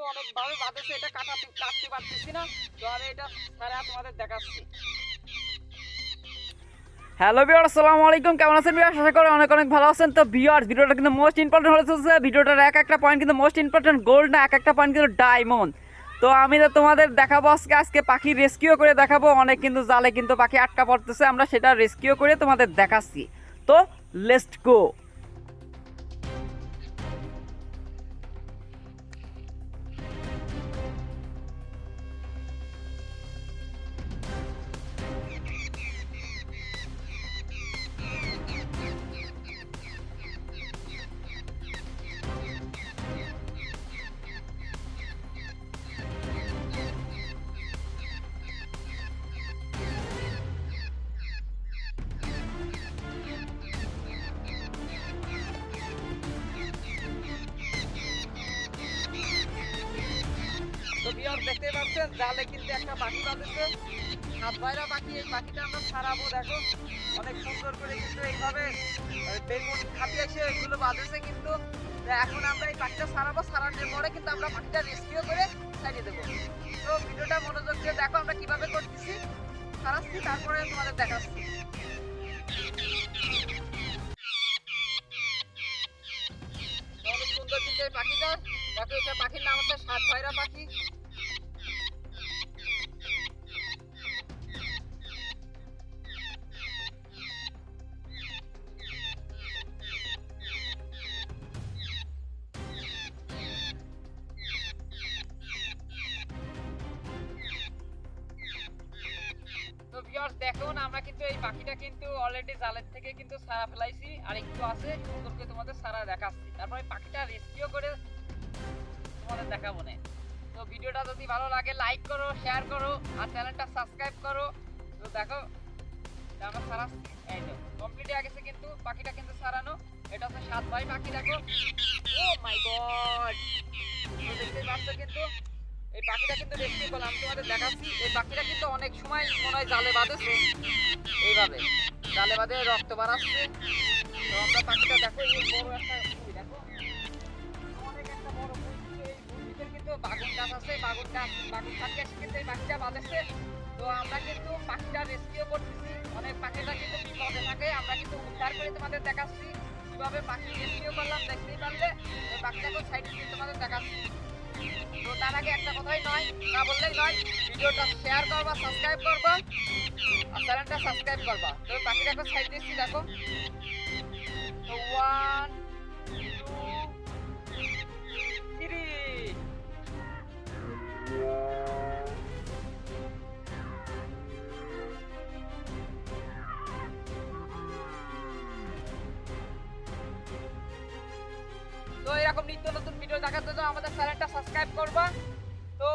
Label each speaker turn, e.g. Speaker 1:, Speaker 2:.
Speaker 1: কিন্তু অনেকভাবে বাঁধেছে এটা কাটাতে কাটতে পারতেছি না। তো আমি এটা সারা তোমাদের দেখাচ্ছি। হ্যালো বিয়ার আসসালামু আলাইকুম। কেমন আছেন বিয়ার আশা করি অনেক অনেক ভালো আছেন। তো বিয়ার ভিডিওটা কিন্তু মোস্ট ইম্পর্টেন্ট হচ্ছে ভিডিওটার এক একটা পয়েন্ট কিন্তু মোস্ট ইম্পর্টেন্ট গোল্ড না, এক একটা পয়েন্ট কিন্তু ডায়মন্ড তো আমি তো তোমাদের দেখাবো আজকে। আজকে পাখি রেস্কিউ করে দেখাবো। অনেক কিন্তু জালে কিন্তু পাখি আটকা পড়তেছে। আমরা সেটা রেস্কিউ করে তোমাদের দেখাচ্ছি। তো লেটস গো দেখতে পাচ্ছেন, জালে কিন্তু একটা পাখি বাঁধেছে হাত বাইরা পাখি এই পাখিটা আমরা ছাড়াবো, দেখো। অনেক সুন্দর করে কিন্তু এইভাবে বেগুন এসে এগুলো বাঁধেছে কিন্তু। এখন আমরা এই পাখিটা ছাড়াবো, ছাড়ানোর পরে কিন্তু আমরা পাখিটা রেস্কিউ করে ছাড়িয়ে দেবো। তো ভিডিওটা মনোযোগ দিয়ে দেখো আমরা কীভাবে করতেছি। ছাড়াচ্ছি, তারপরে তোমাদের দেখাচ্ছি। সুন্দর কিন্তু এই পাখিটা। দেখো, এটা পাখির নাম হচ্ছে সাত ভাইরা পাখি। ভিউয়ার্স দেখুন, আমরা কিন্তু এই পাখিটা কিন্তু অলরেডি জালের থেকে কিন্তু সারা ফেলাইছি, আর একটু আছে সুন্দর করে তোমাদের সারা দেখাচ্ছি। তারপর তারপরে পাখিটা রেস্কিউ করে তোমাদের দেখাবো না। তো ভিডিওটা যদি ভালো লাগে লাইক করো শেয়ার করো, আর চ্যানেলটা সাবস্ক্রাইব করো। তো দেখো আমরা সারাচ্ছি এই তো কমপ্লিট হয়ে গেছে কিন্তু পাখিটা কিন্তু সারানো। এটা হচ্ছে সাত ভাই পাখি, দেখো। ও মাই গড দেখতে পাচ্ছ কিন্তু এই পাখিটা কিন্তু রেস্কিউ করলাম। তোমাদের দেখাচ্ছি, এই পাখিটা কিন্তু অনেক সময় মনে হয় জালে বাঁধেছে। এইভাবে, জালে বাঁধে রক্ত বাড়াচ্ছে তো আমরা পাখিটা দেখো, এই বড় একটা অনেক একটা বড় কিন্তু কিন্তু আছে কিন্তু পাখিটা বাঁধেছে। তো আমরা কিন্তু পাখিটা অনেক পাখিটা কিন্তু থাকে। আমরা কিন্তু তোমাদের দেখাচ্ছি। কীভাবে পাখি রেস্কিউ করলাম, দেখতেই পারলে। এই পাখিটাকে সাইড দিয়ে তোমাদের দেখাচ্ছি। তার আগে একটা কথাই নয়, না বললেই নয়, ভিডিওটা শেয়ার করবা সাবস্ক্রাইব করবা, আর চ্যানেলটা সাবস্ক্রাইব করবা। তো বাকিটাকে সাইড দিচ্ছি, দেখো। তো ওয়ান টু থ্রি তো এরকম নিত্য নতুন ভিডিও দেখার জন্য আমাদের চ্যানেলটা সাবস্ক্রাইব করবা। তো